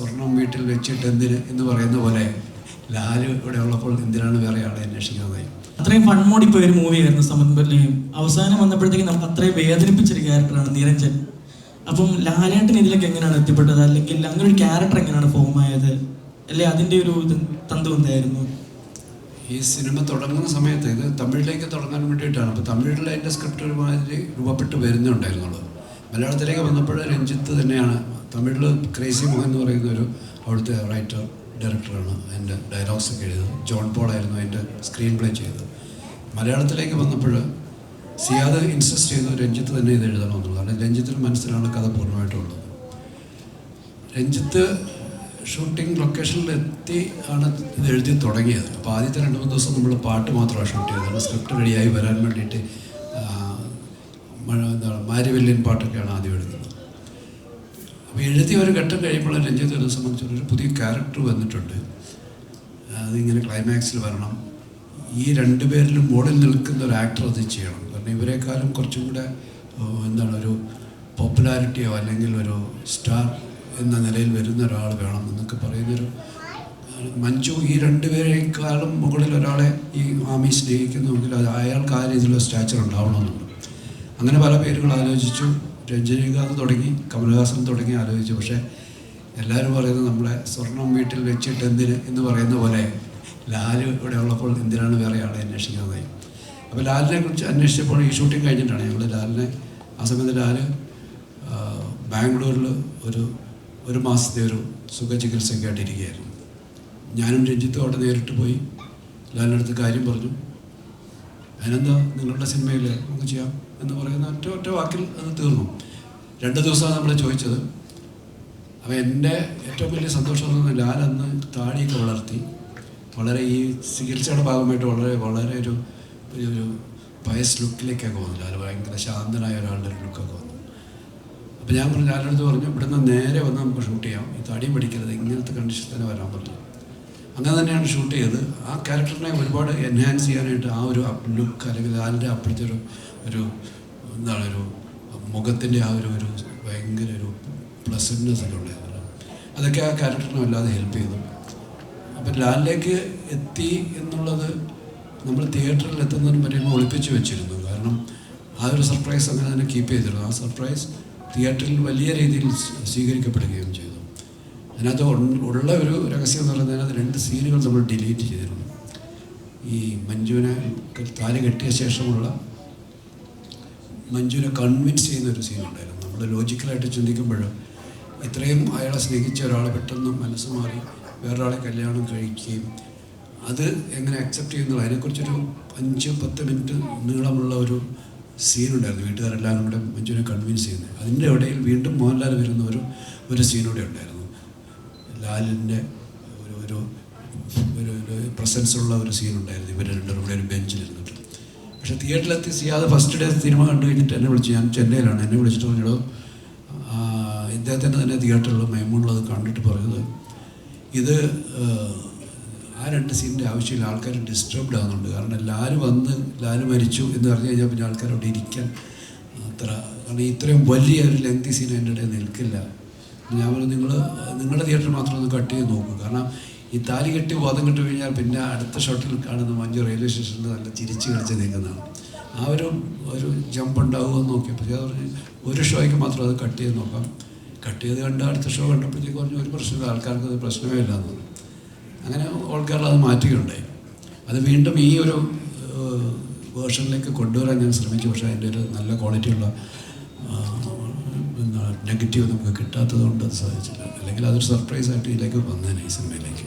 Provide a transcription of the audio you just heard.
സ്വർണം വീട്ടിൽ വെച്ചിട്ട് എന്തിന് എന്ന് പറയുന്ന പോലെ ലാൽ ഇവിടെ ഉള്ളപ്പോൾ എന്തിനാണ് വേറെ ആളെ അന്വേഷിക്കുന്നത്? അത്രയും ഫൺമോടി പോയ ഒരു മൂവിയായിരുന്നു സമന്വരിലെയും അവസാനം വന്നപ്പോഴത്തേക്ക് നമുക്ക് അത്രയും വേദനിപ്പിച്ചൊരു ക്യാരക്ടറാണ് നിരഞ്ജൻ. അപ്പം ലാലേട്ടൻ ഇതിലേക്ക് എങ്ങനെയാണ് എത്തിപ്പെട്ടത്? അല്ലെങ്കിൽ അങ്ങനെ ഒരു ക്യാരക്ടർ എങ്ങനെയാണ് ഫോം ആയത്? അല്ലെ അതിന്റെ ഒരു തന്തു എന്തായിരുന്നു? ഈ സിനിമ തുടങ്ങുന്ന സമയത്ത് ഇത് തമിഴിലേക്ക് തുടങ്ങാൻ വേണ്ടിയിട്ടാണ്. അപ്പോൾ തമിഴിൽ അതിന്റെ സ്ക്രിപ്റ്റ് ഒരുമാതിരി രൂപപ്പെട്ട് വരുന്നുണ്ടായിരുന്നുള്ളൂ. മലയാളത്തിലേക്ക് വന്നപ്പോൾ രഞ്ജിത്ത് തന്നെയാണ് തമിഴിൽ ക്രേസി മോഹൻ എന്ന് പറയുന്ന ഒരു അവിടുത്തെ റൈറ്റർ ഡയറക്ടറാണ് അതിന്റെ ഡയലോഗ്സ് ഒക്കെ എഴുതിയത്. ജോൺ പോളായിരുന്നു അതിന്റെ സ്ക്രീൻ പ്ലേ ചെയ്തത്. മലയാളത്തിലേക്ക് വന്നപ്പോൾ സിയാദ് ഇൻസിസ്റ്റ് ചെയ്യുന്ന രഞ്ജിത്ത് തന്നെ ഇത് എഴുതണം എഴുതണമെന്നുള്ളതാണ് രഞ്ജിത്തിന് മനസ്സിലാണ് കഥ പൂർണമായിട്ടുള്ളത്. രഞ്ജിത്ത് ഷൂട്ടിംഗ് ലൊക്കേഷനിൽ എത്തി ആണ് ഇത് എഴുതി തുടങ്ങിയത്. അപ്പോൾ ആദ്യത്തെ രണ്ട് മൂന്ന് ദിവസം നമ്മൾ പാട്ട് മാത്രമാണ് ഷൂട്ട് ചെയ്തത്. സ്ക്രിപ്റ്റ് റെഡിയായി വരാൻ വേണ്ടിയിട്ട് മഴ എന്താണ് മാരിവല്യൻ പാട്ടൊക്കെയാണ് ആദ്യം എഴുതുന്നത്. അപ്പോൾ എഴുതിയ ഒരു ഘട്ടം കഴിയുമ്പോൾ രഞ്ജിത്തിനെ ഒരു പുതിയ ക്യാരക്ടർ വന്നിട്ടുണ്ട്. അതിങ്ങനെ ക്ലൈമാക്സിൽ വരണം. ഈ രണ്ട് പേരിലും മോളിൽ നിൽക്കുന്ന ഒരു ആക്ടർ അത് ചെയ്യണം. കാരണം ഇവരെക്കാളും കുറച്ചും കൂടെ എന്താണ് ഒരു പോപ്പുലാരിറ്റിയോ അല്ലെങ്കിൽ ഒരു സ്റ്റാർ എന്ന നിലയിൽ വരുന്ന ഒരാൾ വേണം എന്നൊക്കെ പറയുന്നൊരു മഞ്ജു ഈ രണ്ട് രണ്ടുപേരെക്കാളും മുകളിൽ ഒരാളെ ഈ ആമി സ്നേഹിക്കുന്നുവെങ്കിൽ അത് അയാൾക്ക് ആ രീതിയിലുള്ള സ്റ്റാച്ചർ ഉണ്ടാവണമെന്നുണ്ട്. അങ്ങനെ പല പേരുകൾ ആലോചിച്ചു. രഞ്ജനികാന്ത് തുടങ്ങി കമലഹാസൻ തുടങ്ങി ആലോചിച്ചു. പക്ഷേ എല്ലാവരും പറയുന്നത് നമ്മളെ സ്വർണം വീട്ടിൽ വെച്ചിട്ട് എന്തിന് എന്ന് പറയുന്ന പോലെ ലാൽ ഇവിടെ ഉള്ളപ്പോൾ എന്തിനാണ് വേറെ ആളെ അന്വേഷിക്കുന്നതായി അപ്പോൾ ലാലിനെ കുറിച്ച് അന്വേഷിച്ചപ്പോൾ ഈ ഷൂട്ടിംഗ് കഴിഞ്ഞിട്ടാണ് ഞങ്ങൾ ലാലിനെ ആ സമയത്ത് ലാൽ ബാംഗ്ലൂരിൽ ഒരു ഒരു മാസത്തെ ഒരു സുഖ ചികിത്സയ്ക്കായിട്ടിരിക്കുകയായിരുന്നു ഞാനും രഞ്ജിത്തും അവിടെ നേരിട്ട് പോയി. ലാലിനടുത്ത് കാര്യം പറഞ്ഞു. അതിനെന്താ നിങ്ങളുടെ സിനിമയിൽ നമുക്ക് ചെയ്യാം എന്ന് പറയുന്ന ഒറ്റ ഒറ്റ വാക്കിൽ അത് തീർന്നു. രണ്ട് ദിവസമാണ് നമ്മൾ ചോദിച്ചത്. അപ്പോൾ എന്റെ ഏറ്റവും വലിയ സന്തോഷം ലാൽ അന്ന് താടിയൊക്കെ വളർത്തി. വളരെ ഈ ചികിത്സയുടെ ഭാഗമായിട്ട് വളരെ വളരെ ഒരു ഒരു പയസ് ലുക്കിലേക്കൊക്കെ വന്നു ലാൽ ഭയങ്കര ശാന്തനായ ഒരാളുടെ ഒരു ലുക്കൊക്കെ വന്നു അപ്പോൾ ഞാൻ പറഞ്ഞു ലാലിനടുത്ത് പറഞ്ഞു ഇവിടുന്ന് നേരെ വന്ന് നമുക്ക് ഷൂട്ട് ചെയ്യാം. ഈ തടിയും പിടിക്കരുത്. ഇങ്ങനത്തെ കണ്ടീഷൻ തന്നെ വരാൻ പറ്റും അങ്ങനെ തന്നെയാണ് ഷൂട്ട് ചെയ്തത് ആ ക്യാരക്ടറിനെ ഒരുപാട് എൻഹാൻസ് ചെയ്യാനായിട്ട് ആ ഒരു ലുക്ക് അല്ലെങ്കിൽ അതിന്റെ അപ്പോഴത്തെ ഒരു ഒരു എന്താണ് ഒരു മുഖത്തിന്റെ ആ ഒരു ഒരു ഭയങ്കര ഒരു പ്ലസൻനെസ് ഒക്കെ ഉണ്ടായിരുന്നു അതൊക്കെ ആ ക്യാരക്ടറിനെ വല്ലാതെ ഹെൽപ്പ് ചെയ്തു. അപ്പം ലാലിലേക്ക് എത്തി എന്നുള്ളത് നമ്മൾ തിയേറ്ററിൽ എത്തുന്നതിന് പറയുമ്പോൾ ഒളിപ്പിച്ച് വെച്ചിരുന്നു. കാരണം ആ ഒരു സർപ്രൈസ് അങ്ങനെ തന്നെ കീപ്പ് ചെയ്തിരുന്നു. ആ സർപ്രൈസ് തിയേറ്ററിൽ വലിയ രീതിയിൽ സ്വീകരിക്കപ്പെടുകയും ചെയ്തു. അതിനകത്ത് ഉള്ള ഒരു രഹസ്യം എന്ന് പറയുന്നത് അതിനകത്ത് രണ്ട് സീനുകൾ നമ്മൾ ഡിലീറ്റ് ചെയ്തിരുന്നു. ഈ മഞ്ജുവിനെ താൽ കെട്ടിയ ശേഷമുള്ള മഞ്ജുവിനെ കൺവിൻസ് ചെയ്യുന്ന ഒരു സീനുണ്ടായിരുന്നു നമ്മൾ ലോജിക്കലായിട്ട് ചിന്തിക്കുമ്പോൾ ഇത്രയും അയാളെ സ്നേഹിച്ച ഒരാളെ പെട്ടെന്ന് മനസ്സ് മാറി വേറൊരാളെ കല്യാണം കഴിക്കുകയും അത് എങ്ങനെ അക്സെപ്റ്റ് ചെയ്യുന്നത് അതിനെക്കുറിച്ചൊരു അഞ്ച് പത്ത് മിനിറ്റ് നീളമുള്ള ഒരു സീനുണ്ടായിരുന്നു വീട്ടുകാരെല്ലാവരും കൂടെ മഞ്ജുവിനെ കൺവിൻസ് ചെയ്യുന്നത്. അതിന്റെ ഇടയിൽ വീണ്ടും മോഹൻലാൽ വരുന്ന ഒരു ഒരു സീനൂടെ ഉണ്ടായിരുന്നു. ലാലിന്റെ ഒരു ഒരു ഒരു ഒരു പ്രസൻസ് ഉള്ള ഒരു സീൻ ഉണ്ടായിരുന്നു ഇവർ രണ്ടുപേരും കൂടെ ഒരു ബെഞ്ചിലിരുന്നിട്ട്. പക്ഷേ തിയേറ്ററിലെത്തി സിയാദ് ഫസ്റ്റ് ഡേ സിനിമ കണ്ടു കഴിഞ്ഞിട്ട് എന്നെ വിളിച്ചു. ഞാൻ ചെന്നൈയിലാണ്. എന്നെ വിളിച്ചിട്ട് പറഞ്ഞോ ഇദ്ദേഹത്തിന്റെ തന്നെ തിയേറ്ററിൽ മൈമൂണിലത് കണ്ടിട്ട് പറയുന്നത് ഇത് ആ, ആ രണ്ട് സീനിന്റെ ആവശ്യമില്ല. ആൾക്കാർ ഡിസ്റ്റർബ്ഡ് ആകുന്നുണ്ട് കാരണം ലാൽ വന്ന് ലാൽ മരിച്ചു എന്ന് പറഞ്ഞു കഴിഞ്ഞാൽ പിന്നെ ആൾക്കാർ അവിടെ ഇരിക്കാൻ അത്ര കാരണം ഇത്രയും വലിയ ഒരു ലെങ്തി സീൻ എന്റെ ഇടയിൽ നിൽക്കില്ല. ഞാൻ പറഞ്ഞു നിങ്ങൾ നിങ്ങളുടെ തിയേറ്റർ മാത്രം ഒന്ന് കട്ട് ചെയ്ത് നോക്കും. കാരണം ഈ താലി കെട്ടി വാദം കെട്ടി കഴിഞ്ഞാൽ പിന്നെ അടുത്ത ഷോട്ടിൽ കാണുന്ന മഞ്ജു റെയിൽവേ സ്റ്റേഷനിൽ നല്ല ചിരിച്ച് കളിച്ച് നിൽക്കുന്നതാണ്. ആ ഒരു ഒരു ജമ്പ് ഉണ്ടാകുമെന്ന് നോക്കിയപ്പോൾ ഞാൻ പറഞ്ഞു ഒരു ഷോയ്ക്ക് മാത്രം അത് കട്ട് ചെയ്ത് നോക്കാം. കട്ട് ചെയ്ത് കണ്ട് അടുത്ത ഷോ കണ്ടപ്പോഴത്തേക്ക് പറഞ്ഞു ഒരു പ്രശ്നമില്ല ആൾക്കാർക്ക് അത് പ്രശ്നമേ ഇല്ല എന്ന് പറഞ്ഞു. അങ്ങനെ ഓൾ അത് മാറ്റുകയുണ്ടായി. അത് വീണ്ടും ഈ ഒരു വേർഷനിലേക്ക് കൊണ്ടുവരാൻ ഞാൻ ശ്രമിച്ചു. പക്ഷേ അതിന്റെ ഒരു നല്ല ക്വാളിറ്റിയുള്ള നെഗറ്റീവ് നമുക്ക് കിട്ടാത്തത് കൊണ്ട് അത് സാധിച്ചില്ല. അല്ലെങ്കിൽ അതൊരു സർപ്രൈസ് ആയിട്ട് ഇതിലേക്ക് വന്നേനെ ഈ സിനിമയിലേക്ക്.